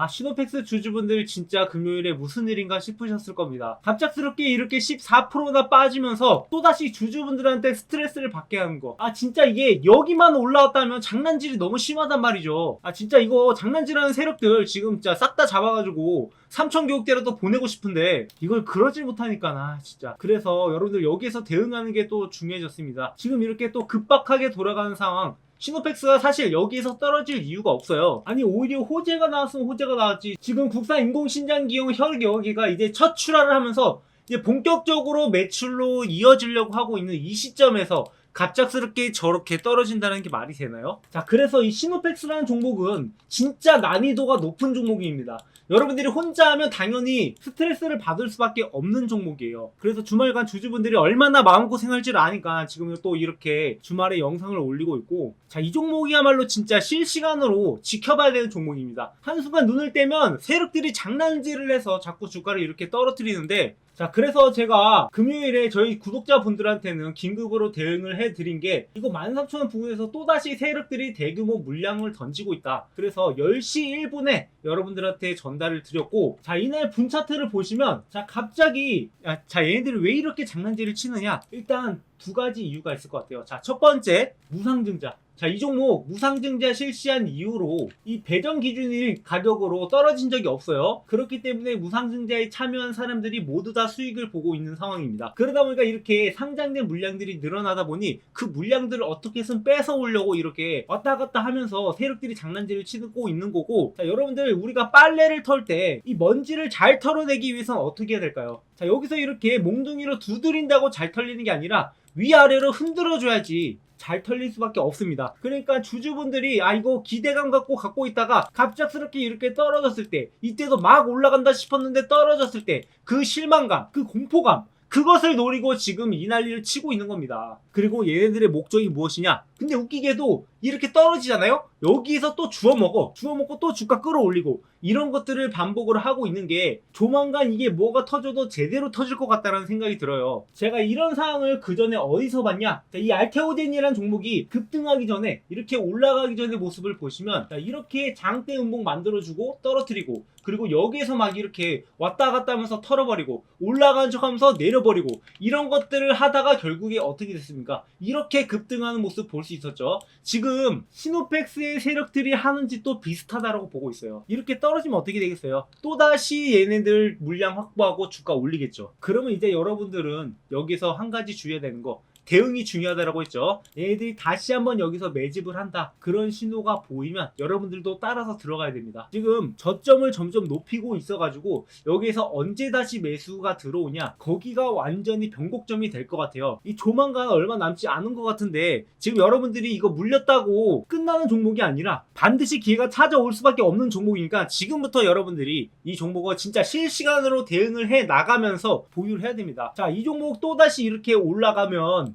아 시노펙스 주주분들 진짜 금요일에 무슨 일인가 싶으셨을 겁니다. 갑작스럽게 이렇게 14%나 빠지면서 또다시 주주분들한테 스트레스를 받게 하는 거. 아 진짜 이게 여기만 올라왔다면 장난질이 너무 심하단 말이죠. 아 진짜 이거 장난질하는 세력들 지금 진짜 싹 다 잡아가지고 삼천 교육대라도 보내고 싶은데 이걸 그러질 못하니까 나 진짜 그래서 여러분들 여기에서 대응하는 게 또 중요해졌습니다 지금 이렇게 또 급박하게 돌아가는 상황 시노펙스가 사실 여기에서 떨어질 이유가 없어요. 아니 오히려 호재가 나왔으면 호재가 나왔지. 지금 국산 인공신장기용 혈여기가 이제 첫 출하를 하면서 이제 본격적으로 매출로 이어지려고 하고 있는 이 시점에서 갑작스럽게 저렇게 떨어진다는 게 말이 되나요? 자, 그래서 이 시노펙스라는 종목은 진짜 난이도가 높은 종목입니다. 여러분들이 혼자 하면 당연히 스트레스를 받을 수밖에 없는 종목이에요. 그래서 주말간 주주분들이 얼마나 마음고생할지를 아니까 지금 또 이렇게 주말에 영상을 올리고 있고 자, 이 종목이야말로 진짜 실시간으로 지켜봐야 되는 종목입니다. 한순간 눈을 떼면 세력들이 장난질을 해서 자꾸 주가를 이렇게 떨어뜨리는데 자, 그래서 제가 금요일에 저희 구독자분들한테는 긴급으로 대응을 해드린 게 이거 13,000원 부근에서 또다시 세력들이 대규모 물량을 던지고 있다. 그래서 10시 1분에 여러분들한테 전달을 드렸고 자, 이날 분 차트를 보시면 자, 갑자기 야, 자, 얘네들이 왜 이렇게 장난질을 치느냐? 일단 두 가지 이유가 있을 것 같아요. 자, 첫 번째, 무상증자. 자, 이 종목 무상증자 실시한 이후로 이 배정 기준일 가격으로 떨어진 적이 없어요. 그렇기 때문에 무상증자에 참여한 사람들이 모두 다 수익을 보고 있는 상황입니다. 그러다 보니까 이렇게 상장된 물량들이 늘어나다 보니 그 물량들을 어떻게든 뺏어 오려고 이렇게 왔다 갔다 하면서 세력들이 장난질을 치고 있는 거고 자, 여러분들 우리가 빨래를 털 때 이 먼지를 잘 털어내기 위해서는 어떻게 해야 될까요? 자, 여기서 이렇게 몽둥이로 두드린다고 잘 털리는 게 아니라 위아래로 흔들어줘야지 잘 털릴 수밖에 없습니다. 그러니까 주주분들이 아 이거 기대감 갖고 갖고 있다가 갑작스럽게 이렇게 떨어졌을 때 이때도 막 올라간다 싶었는데 떨어졌을 때 그 실망감, 그 공포감 그것을 노리고 지금 이 난리를 치고 있는 겁니다. 그리고 얘네들의 목적이 무엇이냐? 근데 웃기게도 이렇게 떨어지잖아요? 여기에서 또 주워 먹어. 주워 먹고 또 주가 끌어올리고 이런 것들을 반복을 하고 있는 게 조만간 이게 뭐가 터져도 제대로 터질 것 같다는 생각이 들어요. 제가 이런 상황을 그 전에 어디서 봤냐? 자, 이 알테오젠이라는 종목이 급등하기 전에 이렇게 올라가기 전의 모습을 보시면 자, 이렇게 장대 음봉 만들어주고 떨어뜨리고 그리고 여기에서 막 이렇게 왔다 갔다 하면서 털어버리고 올라간 척 하면서 내려버리고 이런 것들을 하다가 결국에 어떻게 됐습니까? 이렇게 급등하는 모습 볼 수 있었죠. 지금 시노펙스의 세력들이 하는 짓도 비슷하다라고 보고 있어요. 이렇게 떨어지면 어떻게 되겠어요? 또다시 얘네들 물량 확보하고 주가 올리겠죠. 그러면 이제 여러분들은 여기서 한 가지 주의해야 되는 거 대응이 중요하다라고 했죠. 얘네들이 다시 한번 여기서 매집을 한다. 그런 신호가 보이면 여러분들도 따라서 들어가야 됩니다. 지금 저점을 점점 높이고 있어가지고 여기에서 언제 다시 매수가 들어오냐 거기가 완전히 변곡점이 될 것 같아요. 이 조만간 얼마 남지 않은 것 같은데 지금 여러분들이 이거 물렸다고 끝나는 종목이 아니라 반드시 기회가 찾아올 수밖에 없는 종목이니까 지금부터 여러분들이 이 종목을 진짜 실시간으로 대응을 해 나가면서 보유를 해야 됩니다. 자, 이 종목 또다시 이렇게 올라가면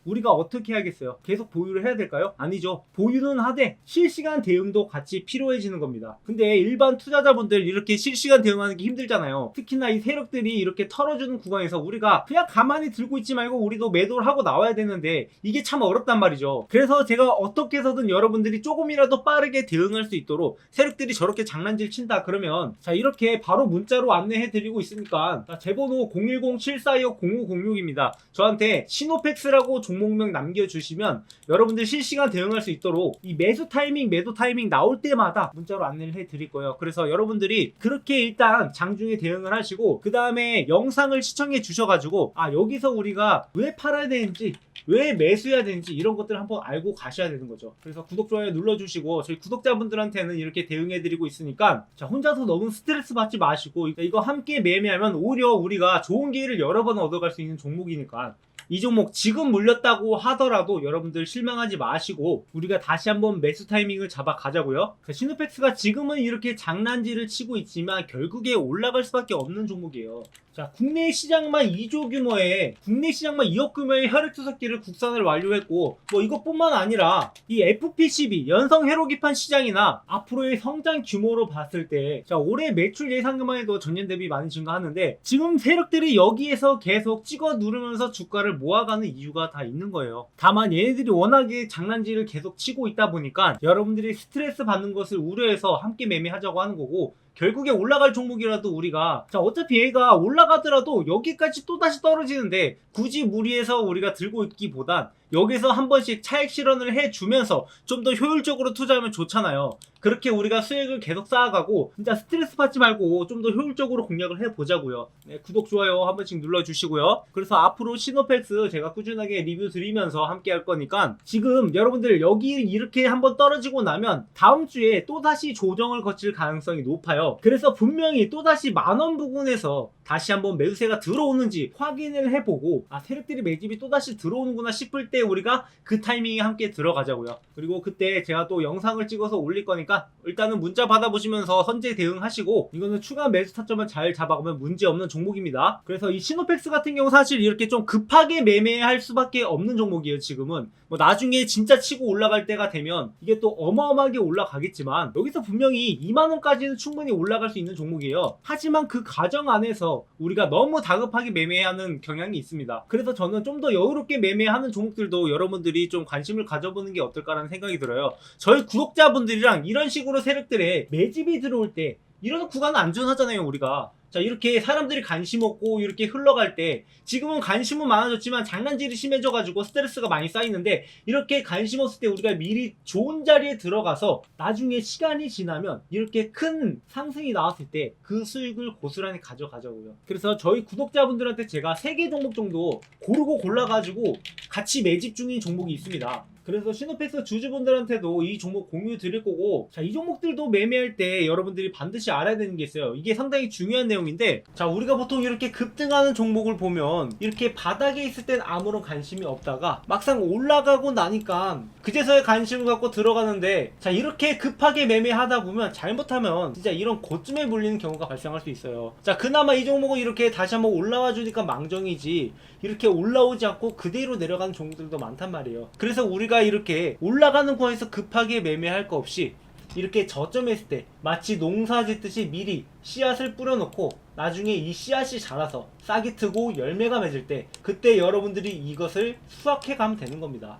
우리가 어떻게 해야겠어요? 계속 보유를 해야 될까요? 아니죠. 보유는 하되 실시간 대응도 같이 필요해지는 겁니다. 근데 일반 투자자분들 이렇게 실시간 대응하는 게 힘들잖아요. 특히나 이 세력들이 이렇게 털어주는 구간에서 우리가 그냥 가만히 들고 있지 말고 우리도 매도를 하고 나와야 되는데 이게 참 어렵단 말이죠. 그래서 제가 어떻게 해서든 여러분들이 조금이라도 빠르게 대응할 수 있도록 세력들이 저렇게 장난질 친다 그러면 자 이렇게 바로 문자로 안내해 드리고 있으니까 자, 제 번호 010-742-0506입니다. 저한테 시노펙스라고 종목명 남겨주시면 여러분들 실시간 대응할 수 있도록 이 매수 타이밍, 매도 타이밍 나올 때마다 문자로 안내를 해 드릴 거예요. 그래서 여러분들이 그렇게 일단 장중에 대응을 하시고 그 다음에 영상을 시청해 주셔가지고 아 여기서 우리가 왜 팔아야 되는지 왜 매수해야 되는지 이런 것들을 한번 알고 가셔야 되는 거죠. 그래서 구독, 좋아요 눌러주시고 저희 구독자분들한테는 이렇게 대응해드리고 있으니까 자 혼자서 너무 스트레스 받지 마시고 이거 함께 매매하면 오히려 우리가 좋은 기회를 여러 번 얻어갈 수 있는 종목이니까 이 종목 지금 물렸다고 하더라도 여러분들 실망하지 마시고 우리가 다시 한번 매수 타이밍을 잡아 가자고요. 시누펙스가 지금은 이렇게 장난질을 치고 있지만 결국에 올라갈 수밖에 없는 종목이에요. 자, 국내 시장만 2조 규모의 국내 시장만 2억 규모의 혈액 투석기를 국산을 완료했고 뭐 이것뿐만 아니라 이 FP12 연성 회로 기판 시장이나 앞으로의 성장 규모로 봤을 때 자, 올해 매출 예상금만 해도 전년 대비 많이 증가하는데 지금 세력들이 여기에서 계속 찍어 누르면서 주가를 모아가는 이유가 다 있는 거예요. 다만 얘네들이 워낙에 장난질을 계속 치고 있다 보니까 여러분들이 스트레스 받는 것을 우려해서 함께 매매하자고 하는 거고 결국에 올라갈 종목이라도 우리가 자 어차피 얘가 올라가더라도 여기까지 또다시 떨어지는데 굳이 무리해서 우리가 들고 있기보단 여기서 한 번씩 차익 실현을 해주면서 좀 더 효율적으로 투자하면 좋잖아요. 그렇게 우리가 수익을 계속 쌓아가고 진짜 스트레스 받지 말고 좀 더 효율적으로 공략을 해보자고요. 네, 구독, 좋아요 한 번씩 눌러주시고요. 그래서 앞으로 시노팩스 제가 꾸준하게 리뷰 드리면서 함께 할 거니까 지금 여러분들 여기 이렇게 한번 떨어지고 나면 다음 주에 또다시 조정을 거칠 가능성이 높아요. 그래서 분명히 또다시 만원 부근에서 다시 한번 매수세가 들어오는지 확인을 해보고 아 세력들이 매집이 또다시 들어오는구나 싶을 때 우리가 그 타이밍에 함께 들어가자고요. 그리고 그때 제가 또 영상을 찍어서 올릴 거니까 일단은 문자 받아보시면서 선제 대응하시고 이거는 추가 매수 타점만 잘 잡아가면 문제 없는 종목입니다. 그래서 이 시노팩스 같은 경우 사실 이렇게 좀 급하게 매매할 수밖에 없는 종목이에요. 지금은 뭐 나중에 진짜 치고 올라갈 때가 되면 이게 또 어마어마하게 올라가겠지만 여기서 분명히 2만 원까지는 충분히 올라갈 수 있는 종목이에요. 하지만 그 과정 안에서 우리가 너무 다급하게 매매하는 경향이 있습니다. 그래서 저는 좀 더 여유롭게 매매하는 종목들 도 여러분들이 좀 관심을 가져보는 게 어떨까라는 생각이 들어요. 저희 구독자분들이랑 이런 식으로 세력들의 매집이 들어올 때 이런 구간은 안전하잖아요, 우리가. 자, 이렇게 사람들이 관심 없고 이렇게 흘러갈 때 지금은 관심은 많아졌지만 장난질이 심해져 가지고 스트레스가 많이 쌓이는데 이렇게 관심 없을 때 우리가 미리 좋은 자리에 들어가서 나중에 시간이 지나면 이렇게 큰 상승이 나왔을 때 그 수익을 고스란히 가져가자고요. 그래서 저희 구독자분들한테 제가 3개 종목 정도 고르고 골라 가지고 같이 매집 중인 종목이 있습니다. 그래서 시노팩스 주주분들한테도 이 종목 공유 드릴 거고 자 이 종목들도 매매할 때 여러분들이 반드시 알아야 되는 게 있어요. 이게 상당히 중요한 내용인데 자 우리가 보통 이렇게 급등하는 종목을 보면 이렇게 바닥에 있을 땐 아무런 관심이 없다가 막상 올라가고 나니까 그제서야 관심을 갖고 들어가는데 자 이렇게 급하게 매매하다 보면 잘못하면 진짜 이런 고쯤에 물리는 경우가 발생할 수 있어요. 자 그나마 이 종목은 이렇게 다시 한번 올라와 주니까 망정이지 이렇게 올라오지 않고 그대로 내려가는 종목들도 많단 말이에요. 그래서 우리가 이렇게 올라가는 구간에서 급하게 매매할 거 없이 이렇게 저점에 있을 때 마치 농사 짓듯이 미리 씨앗을 뿌려놓고 나중에 이 씨앗이 자라서 싹이 트고 열매가 맺을 때 그때 여러분들이 이것을 수확해 가면 되는 겁니다.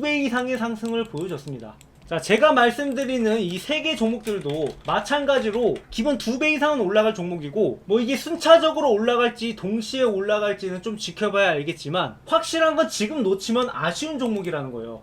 배 이상의 상승을 보여줬습니다. 자, 제가 말씀드리는 이 세 개 종목들도 마찬가지로 기본 두 배 이상은 올라갈 종목이고, 뭐 이게 순차적으로 올라갈지 동시에 올라갈지는 좀 지켜봐야 알겠지만, 확실한 건 지금 놓치면 아쉬운 종목이라는 거예요.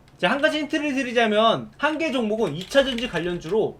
자, 한 가지 힌트를 드리자면, 한 개 종목은 2차 전지 관련주로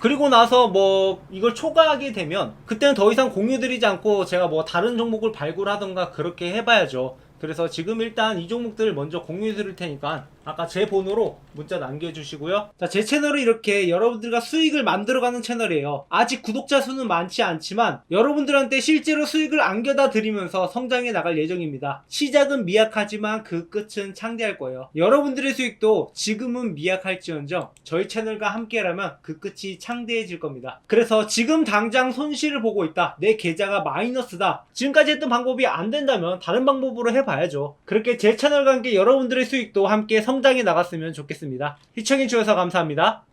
그리고 나서 뭐 이걸 초과하게 되면 그때는 더 이상 공유 드리지 않고 제가 뭐 다른 종목을 발굴하던가 그렇게 해봐야죠. 그래서 지금 일단 이 종목들을 먼저 공유해 드릴 테니까 아까 제 번호로 문자 남겨주시고요. 자, 제 채널은 이렇게 여러분들과 수익을 만들어가는 채널이에요. 아직 구독자 수는 많지 않지만 여러분들한테 실제로 수익을 안겨다 드리면서 성장해 나갈 예정입니다. 시작은 미약하지만 그 끝은 창대할 거예요. 여러분들의 수익도 지금은 미약할지언정 저희 채널과 함께라면 그 끝이 창대해질 겁니다. 그래서 지금 당장 손실을 보고 있다. 내 계좌가 마이너스다. 지금까지 했던 방법이 안 된다면 다른 방법으로 해봐야죠. 그렇게 제 채널과 함께 여러분들의 수익도 함께 성 장해 나갔으면 좋겠습니다. 시청해주셔서 감사합니다.